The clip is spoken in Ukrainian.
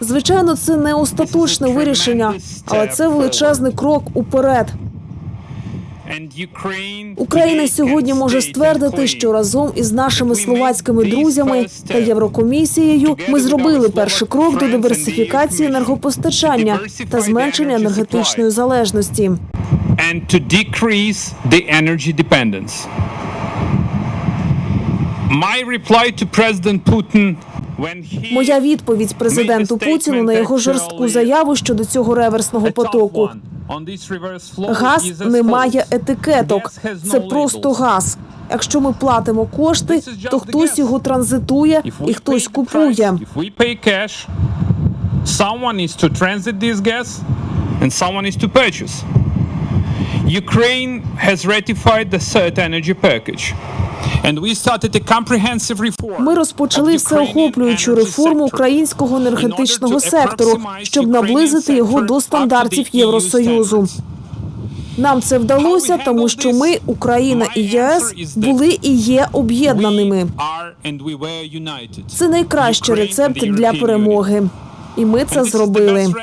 Звичайно, це не остаточне вирішення, але це величезний крок уперед. Україна сьогодні може ствердити, що разом із нашими словацькими друзями та Єврокомісією ми зробили перший крок до диверсифікації енергопостачання та зменшення енергетичної залежності. and to decrease the energy dependence. My reply to President Putin Моя відповідь президенту Путіну на його жорстку заяву щодо цього реверсного потоку. Газ не має етикеток. Це просто газ. Якщо ми платимо кошти, то хтось його транзитує і хтось купує. Ukraine has ratified the third energy package. Ми розпочали всеохоплюючу реформу українського енергетичного сектору, щоб наблизити його до стандартів Євросоюзу. Нам це вдалося, тому що ми, Україна і ЄС, були і є об'єднаними. Це найкращий рецепт для перемоги. І ми це зробили.